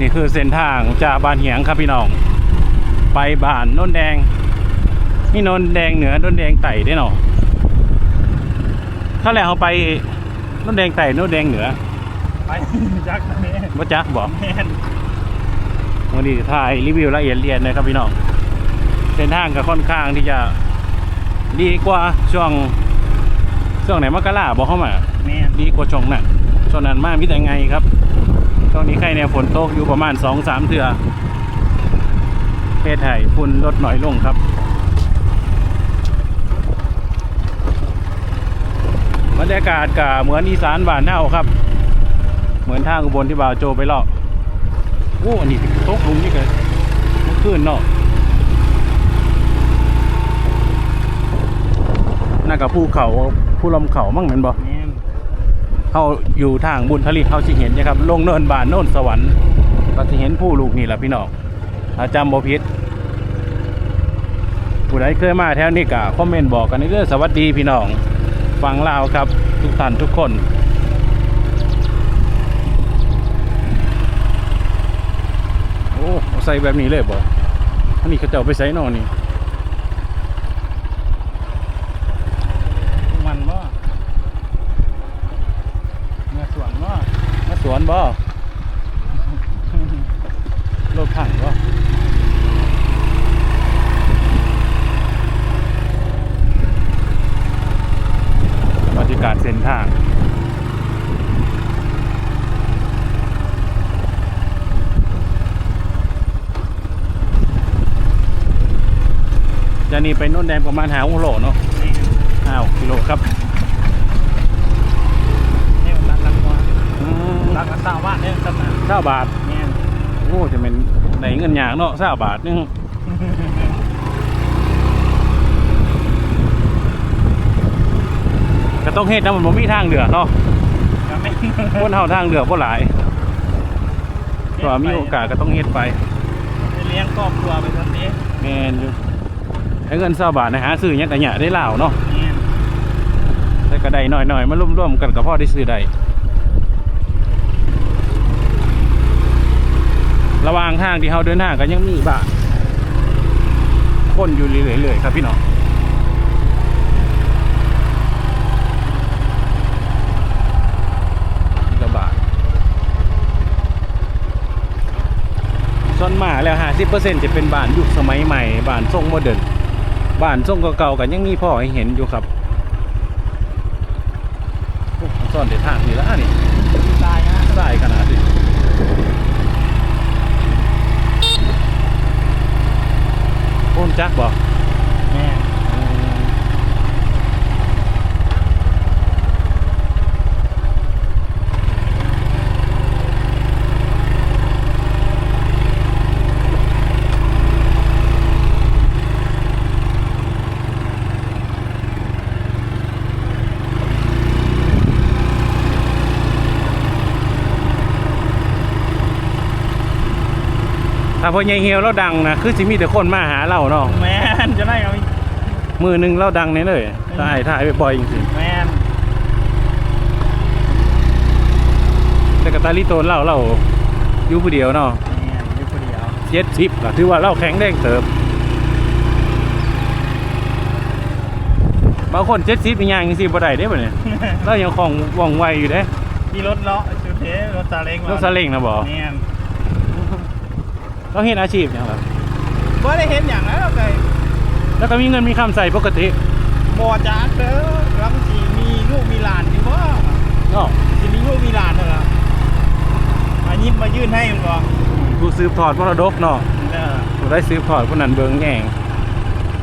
นี่คือเส้นทางจากบ้านเหียงครับพี่น้อง ไปบ้านโนนแดงนี่โนนแดงเหนือโนนแดงไต่ได้เนาะถ้าแหละเขาไปโนนแดงไต่โนนแดงเหนือไปจักแม่ว่าจักบอกแม่นวันนี้ถ่ายรีวิวละเอียดเรียนเลยครับพี่น้องเส้นทางก็ค่อนข้างที่จะดีกว่าช่วงช่วงไหนมกราบอกเข้ามาแม่นดีกว่าช่วงนั้นช่วงนั้นมากมิแต่ไงครับ ช่วงนี้ใครเนี่ยฝนตกอยู่ประมาณสองสามเทือเพศไทยฝุ่นลดหน่อยลงครับบรรยากาศกะเหมือนอีสานบ้านเฮาครับ เหมือนทางอุบลที่บ่าวโจไปเลาะโอ้อันนี้ตกลุมนี่เกิดเมื่อคืนเนาะน่ากับภูเขาภูลำเขามั่งเหมือนบ่ เขาอยู่ทางบุญทลีเขาสิเห็นนะครับลงเนินบานโน่นสวรรค์ก็สิเห็นผู้ลูกนี่แหละพี่น้องถ้าจำบ่ผิดผู้ใดเคยมาแถวนี้ก็คอมเมนต์บอกกันในเรื่อสวัสดีพี่น้องฟังลาวครับ ทุกท่านทุกคนโอ้ใส่แบบนี้เลยบ่อันนี้เขาเจ้าไปใส่นอนนี่บ่เมื่อสวนบ่ มาสวน บ่รถถังบ่บรรยากาศเส้นทางจะนี่ไปโน่นแดงประมาณหาโลเนาะแม่นห้ากิโลครับ เนี่ยรักรักกว่า อืม รักรักษาว่าเนี่ยครับนะเก้าบาทแม่นโอ้จะเป็นไหนเงินยางเนาะเก้าบาทนึงก็ต้องเฮ็ดนะมันบ่มีทางเหลือเนาะก็แม่นคนเฮาทางเหลือบ่หลายก็มีโอกาสก็ต้องเฮ็ดไปไปเลี้ยงครอบครัวไปทันทีแม่นอยู่ให้เงินเก้าบาทนะหาซื้อหยังก็หยะได้ลาวเนาะแม่นแต่ก็ได้หน่อยๆมาร่วมๆกันก็พอได้ซื้อได้ ระหว่างทางที่เฮาเดินทางก็ยังมีบ้านคนอยู่เรื่อยๆครับพี่น้องกระบาทส่วนมากแล้วห้าสิบเปอร์เซ็นจะเป็นบ้านยุคสมัยใหม่บ้านทรงโมเดิร์นบ้านทรงเก่าๆกันยังมีพ่อให้เห็นอยู่ครับโอ้ซ่อนเด็ดทางนี่ละนี่ตายนะได้ขนาดนี้ โอนจักบอกแม่น อืมถ้า พอใหญ่เหี่ยวเราดังนะคือสิมีแต่คนมาหาเราเนาะแม่นจะได้เอาอีกมือหนึ่งเราดังเนี่ยเลยถ่ายถ่ายไปปล่อยจริงแม่นๆแต่กบตาลิโตนเราเราอยู่ผู้เดียวเนาะแม่นอยู่คนเดียวเจ็ดสิบก็ถือว่าเราแข็งแรงเติบบางคนเจ็ดสิบเป็นยังสิบ่ได้เด้บ่เนี่ยเรายังคงว่องไวอยู่เด้มีรถเลาะชุดเทรถซาเล้งมรถซาเล้งนะบ่แม่น เราเห็นอาชีพอย่างไรบ่ได้เห็นอย่างนั้นหรอกเลยแล้วก็มีเงินมีคำใส่ปกติบ่จ้าเด้อแล้วมันสิมีลูกมีหลานอยู่บ่เนาะสิมีลูกมีหลานเท่านั้นมายิ้มมายื่นให้มันบ่ผู้สืบทอดมรดกเนาะเออผู้ได้สืบทอดผู้นั้นเบิ่งแง่ง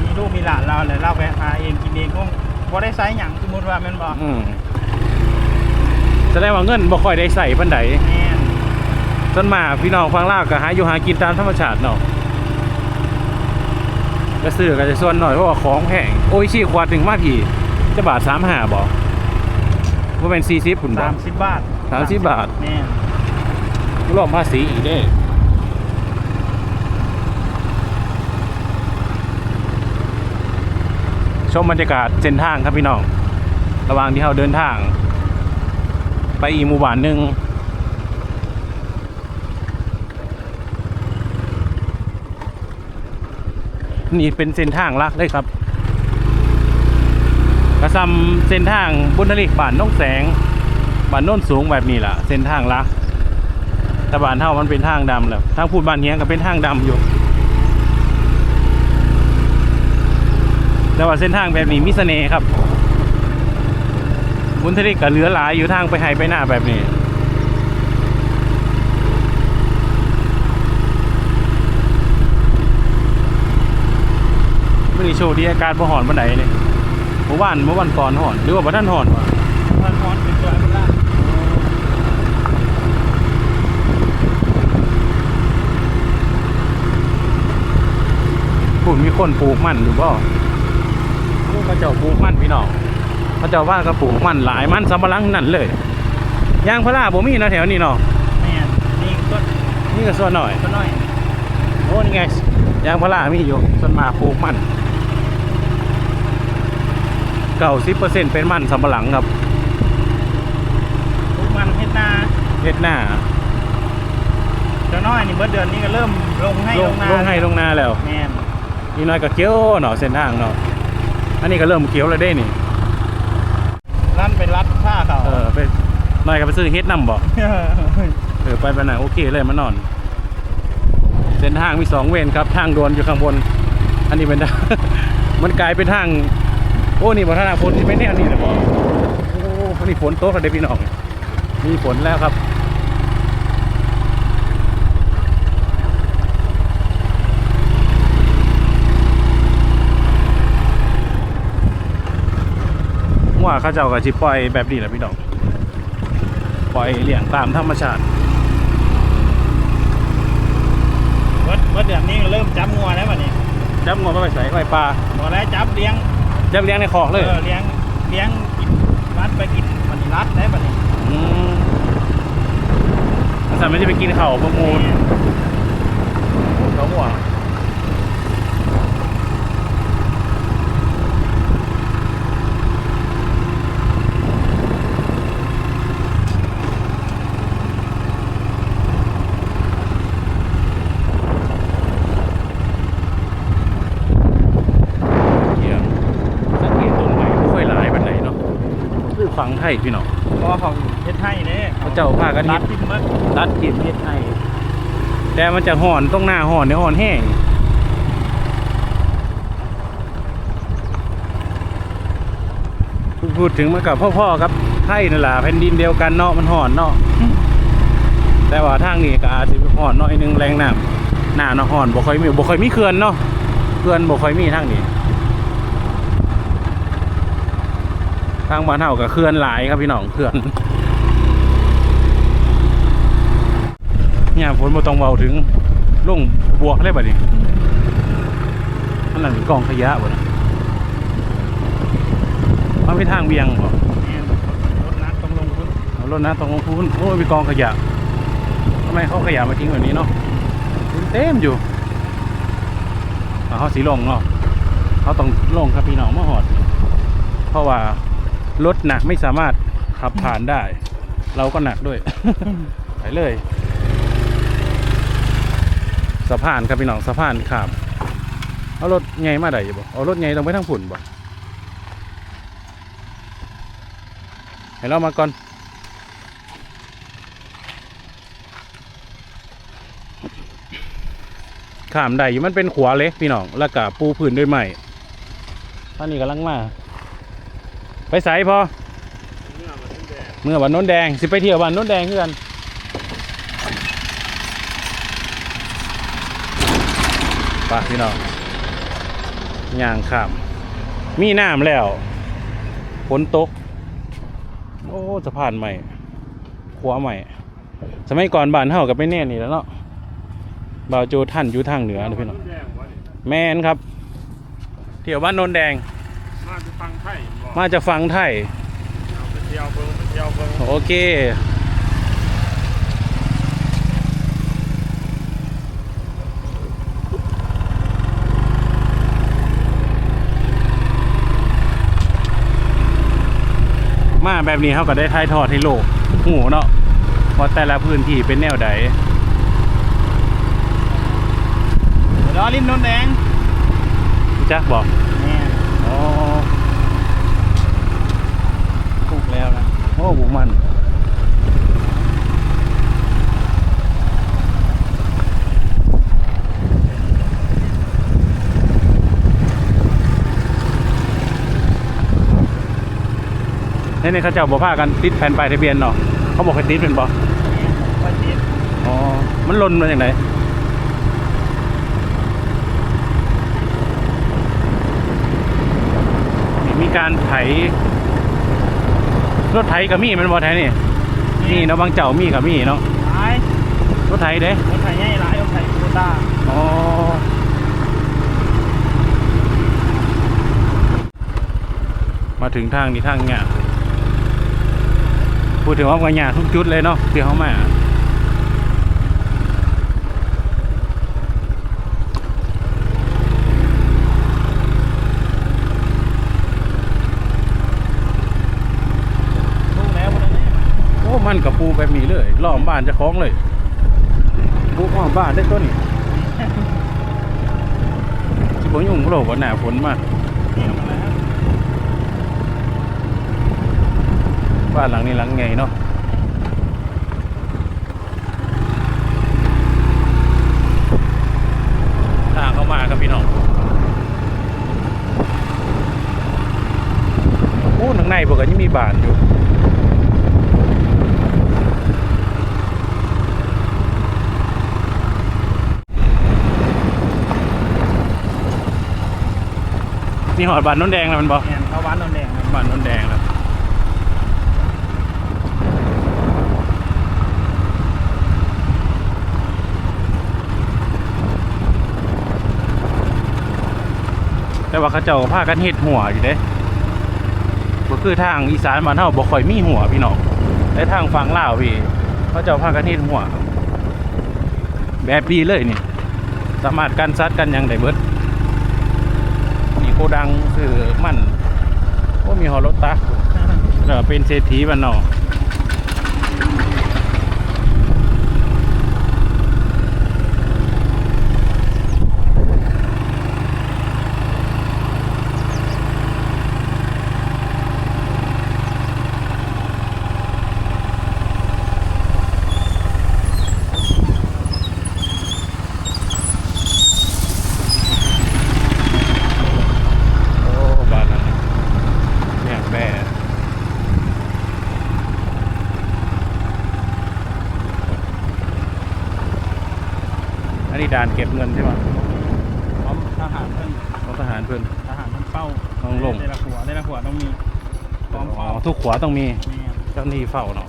มีลูกมีหลานเราแล้วเราไปหาเองกินเองคงบ่ได้ใช้หยังสมมุติว่าแม่นบ่อืมแสดงว่าเงินบ่ค่อยได้ใส่ปานใดแม่ นส่วนมากพี่น้องฟังลาวก็หาอยู่หากินตามธรรมชาติเนาะก็ซื้อก็จะส่วนหน่อยเพราะว่าของแพงโอ้ยชี้ขวดถึงมาพี่จะบาทสามห้าบ่ว่าเป็นสี่สิบผุนบ่30บาท30บาทแม่นรวมภาษีอีกเด้ชมบรรยากาศเส้นทางครับพี่น้อง ระหว่างที่เราเดินทาง ไปอีกหมู่บ้านหนึ่ง นี่เป็นเส้นทางลักเลยครับ กระซำเส้นทางบุญทลิกบ้านน้องแสงบ้านโน้นสูงแบบนี้ล่ะ เส้นทางลักแต่บ้านเท่ามันเป็นทางดำแหละทางพูดบ้านเฮียงก็เป็นทางดำอยู่แต่ว่าเส้นทางแบบนี้มีเสน่ครับบุญทลิกก็เหลือหลายอยู่ทางไปไฮไปหน้าแบบนี้ ไม่ได้โชว์ดีอาการบ่หอนบันไดเลยเมื่อวานเมื่อวันก่อนหอนหรือว่าบ่ท่านหอนวะมันพรเป็นตัวมันละพูดมีคนปลูกมันอยู่บ่พวกเขาเจ้าปลูกมันพี่น้องเขาเจ้าว่าก็ปลูกมันหลายมันสำปะหลังนั่นเลยยางพาราบ่มีนะแถวนี้เนาะแม่นนี่ก็นี่ก็ส่วนหน่อยก็น้อยโอ้นี่ไงยางพารามีอยู่ส่วนมากปลูกมัน เก้าสิบเปอร์เซ็นต์เป็นมันสำปะหลังครับทุกมันเฮ็ดนาเฮ็ดหน้าเจ้าน้อยนี่เบิดเดือนนี้ก็เริ่มลงให้ลลงงนาลงให้ลงนาแล้วแม่นนี่น้อยก็เกี้ยวเนาะเส้นทางเนาะอันนี้ก็เริ่มเกี้ยวแล้วได้นี่ลั่นไปรัดผ้าเขาเออไปน้อยก็ไปซื้อเฮ็ดนำบ่เออไปไปไหนโอเคเลยมานอน เส้นทางมีสองเวรครับทางด่วนอยู่ข้างบน อันนี้เป็นมันกลายเป็นทาง โอ้นี่บอทางฝนที่ไม่แน่นี่เลยบอโอ้อันนี้ฝนโต๊ะกันเด็พี่น้องมีฝนแล้วครับว่าเขาเจ้าก็สิปล่อยแบบนี้แหละพี่น้องปล่อยเลี้ยงตามธรรมชาติเบิดเบิดเดือนนี้ก็เริ่มจับงัวแล้วบัดนี้จับงวมาไปใส่ไว้ปลาบ่แล้วจับเลี้ยง จับเลี้ยงในคอกเลยออเลี้ยงเลี้ยงกินรัดไปกินมันรัดแล้วบัดนี้อืมอาสาไม่ได้ไปกินเข่าวประมูลเขาหัวเยี่ยมสังเกตต้นไม้ไม่ค่อยหลายปันไหนเนาะ คือฟังไทยพี่น้องเพราะว่าเขาเฮ็ดให้เด้เขาเจ้าพากันเฮ็รัดดที่มันตัดกินเฮ็ดให้แต่มันจะห่อนต้องหน้าห่อนเนี่ยห่อนแห้งพูดถึงมันกับพ่อๆครับไทยนั่นแหละแผ่นดินเดียวกันเนาะมันห่อนเนาะแต่ว่าทางนี้ก็อาจจะห่อนหน้อยหนึงแรงน้ำหน้าเนาะห่อนบ่ค่อยมีบ่ค่อยมีเขื่อนเนาะเขื่อนบ่ค่อยมีทางนี้ ทางบ้านเฮาก็เขื่อนหลายครับพี่น้องเขื่อนเนี่ยฝนบ่ต้องเบาถึงลงบวกเลยบัดนี้อันนั้นเป็นกองขยะบ่นะมันไปทางเบียงบ่เนี่ยรถนัดต้องลงทุนเอารถนะตรงพื้นโอ้ยมีกองขยะทำไมเขาขยะมาทิ้งแบบนี้เนาะเต็มอยู่เอาเขาสีลงเนาะเขาต้องลงครับพี่น้องมาหอด เพราะว่า รถหนักไม่สามารถขับผ่านได้ เราก็หนักด้วย ไปเลยสะพานครับพี่น้องสะพานข้ามเอารถไงมาได้อยู่บ่เอารถไงต้องไปทางผุ่นบ่ให้เรามาก่อนข้ามได้อยู่มันเป็นขวาเล็กพี่น้องแล้วก็ปูพื้นด้วยไม้ตอนนี้กำลังมา ไปใสพอเมื่อวันโน้นแดงสิไปเที่ยววันโน้นแดงเพื่อนไปพี่น้องย่างข้ามมีน้ำแล้วฝนตก โอ้สะพานใหม่ขวาใหม่ สมัยก่อนบ้านเฮากับไม่แน่นี่แล้วเนาะบ่าวโจท่านอยู่ทางเหนือนะพี่น้องแมนครับ เที่ยวบ้านโนนแดง มาจะฟังไทยบ่มาจะฟังไทย เอาไปเที่ยวเบิ่งไปเที่ยวเบิ่งโอเค มาแบบนี้เขาก็ได้ทายทอดให้โลกหูเนาะว่าแต่ละพื้นที่เป็นแนวใดเดี๋ยวรอลิ้นนนแดง จักบอกแม่นอ๋อ ปลูกแล้วนะ โอ้ บุกมันนี่นี่เขาเจ้าบอกพากันติดแผ่นป้ายทะเบียนเนาะเขาบอกให้ติดเป็นบอว่อ๋อ มันหล่นมาอย่างไรมีการไถ รถไถกับมีแมันบอไถนี่มีเนาะบางเจ้ามีกับมีเนาะหลายรถไถเด้รถไถใหญ่หลายรถไถโคต้าอ๋อมาถึงทางนี้ทางเนี่ยพูดถึงว่ากันเนี่ยทุกจุดเลยเนาะที่เขามา ปลูกแล้วพวกนั้นเนี่ย โอ้ มันกับปูแบบนี้เลยล้อมบ้านจะคล้องเลยปูอ้อมบ้านได้ต้นนี่สิบยุ่งโลกว่าหนาฝนมากบ้านหลังนี้หลังไงเนาะทางเข้ามาครับพี่น้องโอ้หนังในพวกกันยังมีบ้านอยู่ นี่หอดบานน้นแดงแล้วมันบอกแม่นเขาวัดนนแดงนะบ้านน้นแดงแล้วแต่ว่าเขาเจ้าก็พากันเฮ็ดหัวอยู่เด้ก็คือทางอีสานบ้านเฮาบ่ค่อยมีหัวพี่น้องแต่ทางฝั่งลาวพี่เขาเจ้าพากันเฮ็ดหัว แบบดีเลยนี่ สามารถกันซัดกันยังได้เบิด โกดังคือมันโอ้มีหอรถตักเออเป็นเศรษฐีบ้านนอกโอ้บ้านนั้นเนี่ยแม่อันนี้ ด่านเก็บเงินใช่ไหมพร้อมทหารเพิ่นของทหารเพื่อน ทหารมันเฝ้าต้องลง ในละหัวในละหัวต้องมีพร้อมอ๋อเฝ้าทุกขวาต้องมีแม่นเจ้าหน้าที่เฝ้าเนาะ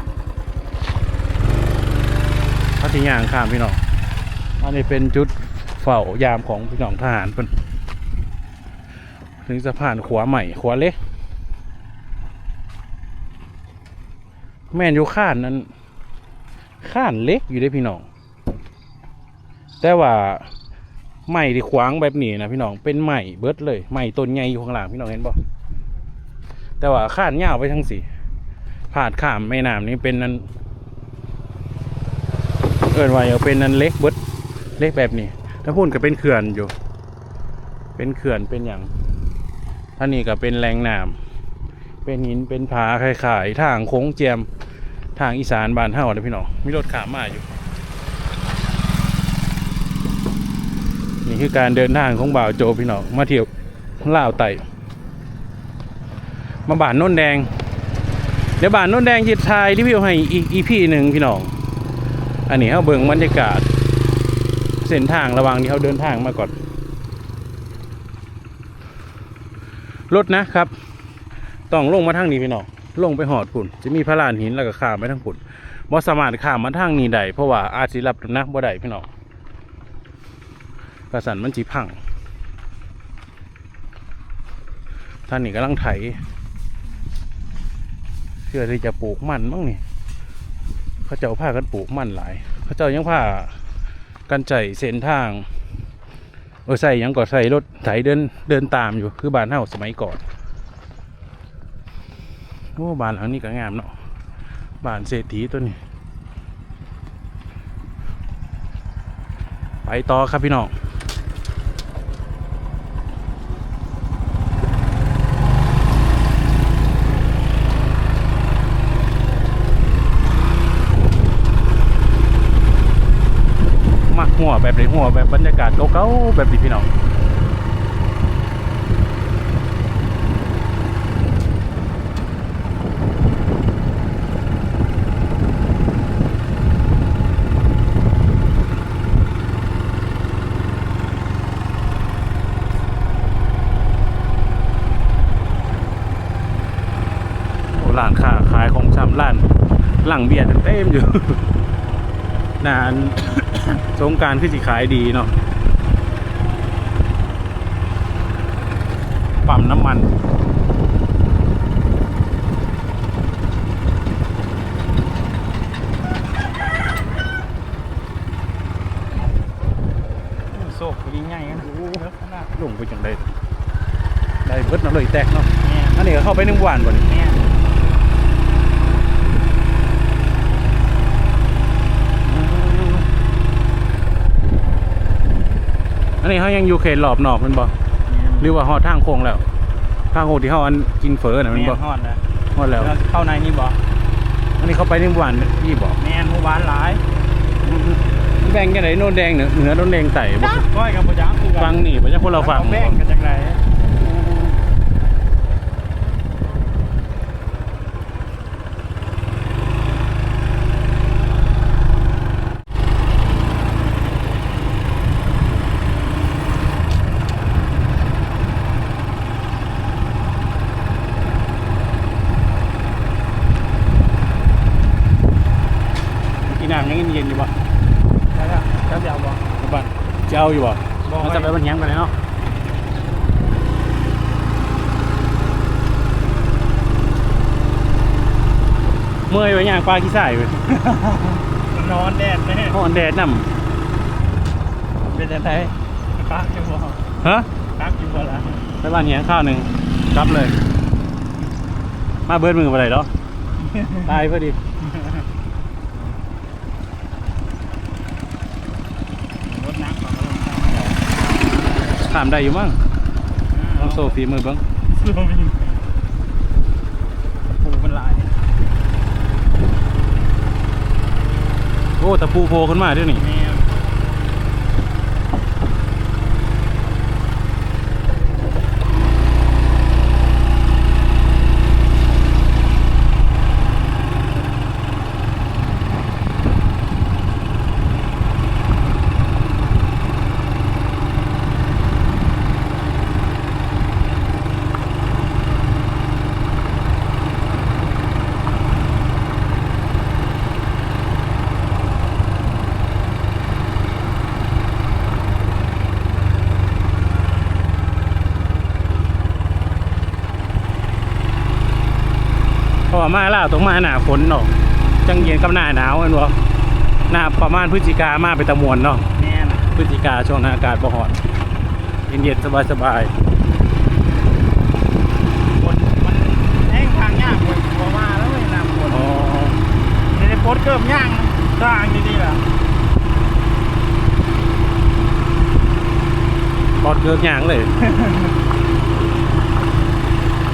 พัทยางข้ามพี่น้อง อันนี้เป็นจุดเฝ้ายามของพี่น้องทหารเพิ่นถึงสะพานขวาใหม่ขวาเล็ก แม่นอยู่ข้านนั้นข้านเล็กอยู่ได้พี่น้อง แต่ว่าใหม่ที่ขวางแบบนี้นะพี่น้องเป็นใหม่เบิดเลยใหม่ต้นใหญ่อยู่ข้างหลังพี่น้องเห็นบ่แต่ว่าข้านยาวไปทั้งสี่ผาดข้ามแม่น้ำนี่เป็นนั้นเอินว่าเอาเป็นนั้นเล็กเบิดเล็กแบบนี้ถ้าพูดก็เป็นเขื่อนอยู่ เป็นเขื่อนเป็นอย่างท่านี้ก็เป็นแรงน้ำเป็นหินเป็นผาคล้ายๆทางโค้งเจียมทางอีสานบ้านเฮาเลยพี่น้องมีรถขามมาอยู่ นี่คือการเดินทางของบ่าวโจพี่น้องมาเที่ยวล่าวไต่มาบ้านโน้นแดง เดี๋ยวบ้านโน้นแดงจิตทายรีวิวให้อีกอีพีหนึ่งพี่น้อง อันนี้เขาเบิ่งบรรยากาศ เส้นทางระหว่างที่เขาเดินทางมาก่อน รถนะครับ ต้องลงมาทางนี้พี่น้อง ลงไปหอดปุ่น จะมีพระลานหินแล้วก็ข้ามไปทางปุ่นบ่สามารถข้ามมาทางนี้ได้เพราะว่าอาจสิรับน้ำหนักบ่ได้พี่น้อง กระสันมันจีพังท่านนี่กำลังไถเพื่อที่จะปลูกมันบ้างนี่เขาเจ้าพากันปลูกมันหลายเขาเจ้ายังพากันใจเส้นทางเออใส่ยังก็ใส่รถไถเดินเดินตามอยู่คือบ้านเฮาสมัยก่อนโอ้บ้านหลังนี้ก็งามเนาะบ้านเศรษฐีตัวนี้ ไปต่อครับพี่น้อง หัวแบบไหนหัวแบบบรรยากาศเก่าๆแบบนี้พี่น้องร้านค้าขายของชำร้านหลังเบียร์เต็มอยู่ นานสงกรารคือสิขายดีเนาะปั๊มน้ำมัน โซกดีง่ายนะเลิกขนาดลงไปจังได้ได้เบิดน้ำเลยแตกเนาะแม่อันนี้ก็เข้าไปหนึ่งวันก่อนนี่ แม่ อั นนี้เขายังอยู่เขตรอบนอกแมันบ่หรือว่าฮอดทางโค้งแล้วทางโค้งที่เขาอันกินเฟอน่ะแมันแม่บ่ฮอดนะฮอดแล้วเข้าในนี่บ่อันนี้เขาไปหนึ่งวันนี่บ่แม่นหมู่บ้านหลายแบ่งกันไหนโน่นแดงเหนือเหนือโน่นแดงไต่บ่ก้อยกับบ่จักคือกันฟังนี่บ่ใช่คนเราฟังแบ่งกันจังไดกินน้ำยังเย็นๆอยู่บ่ แล้วก็แล้วจะเอาบ่ บ้านจะเอาอยู่บ่ บ่ มันจะไปบันยังกันเลยเนาะ เมื่อยไปย่างปลาขี้สายไปนอนแดดแน่ห้อนแดดน้เป็นจังไดปักอยู่บ่ำฮะปักอยู่บ่ล่ะไปบ้านเฮียข้าวหนึ่งกลับเลย มาเบิดมือไปไหนเนาะตายพอดีรถนักของถามได้อยู่มั้งลองโซฟีมือเบิ้งสู้มีปูมันหลาย โอ้ตะปูโผล่ขึ้นมาด้วยนี่ แม่ เพราะว่ามาล่าวต้องมาหนาฝนเนาะจังเย็นกับหน้าหนาวกันวะหน้าประมาณพฤศจิกามาไปตะมวนเนาะแม่น่ะพฤศจิกาช่วงนั้นอากาศบ่ฮ้อนเย็นๆสบายฝนมันแห้งทางยากเว้ยบ่มาแล้วเว้ยน้ำฝนๆอ๋อในในโพสต์เกิบย่างทางดีๆล่ะปอดเกิกยางเลย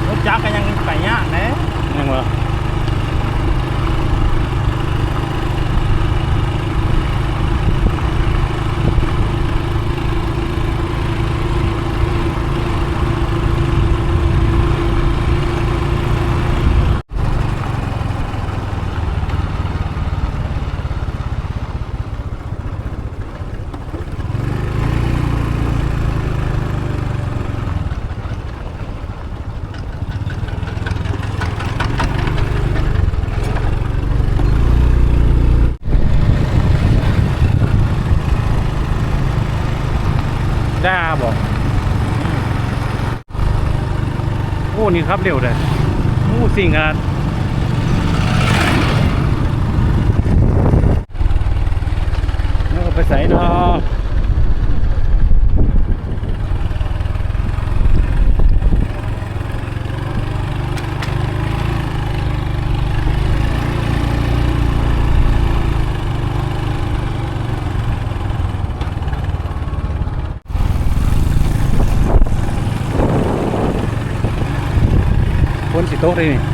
รถจักรก็ยังไปยากนะยั งวะด้าบอก รับเร็วเลยโอ้สิ่งอะแล้วก็ไปใส่เนาะ เลยนี่แม่น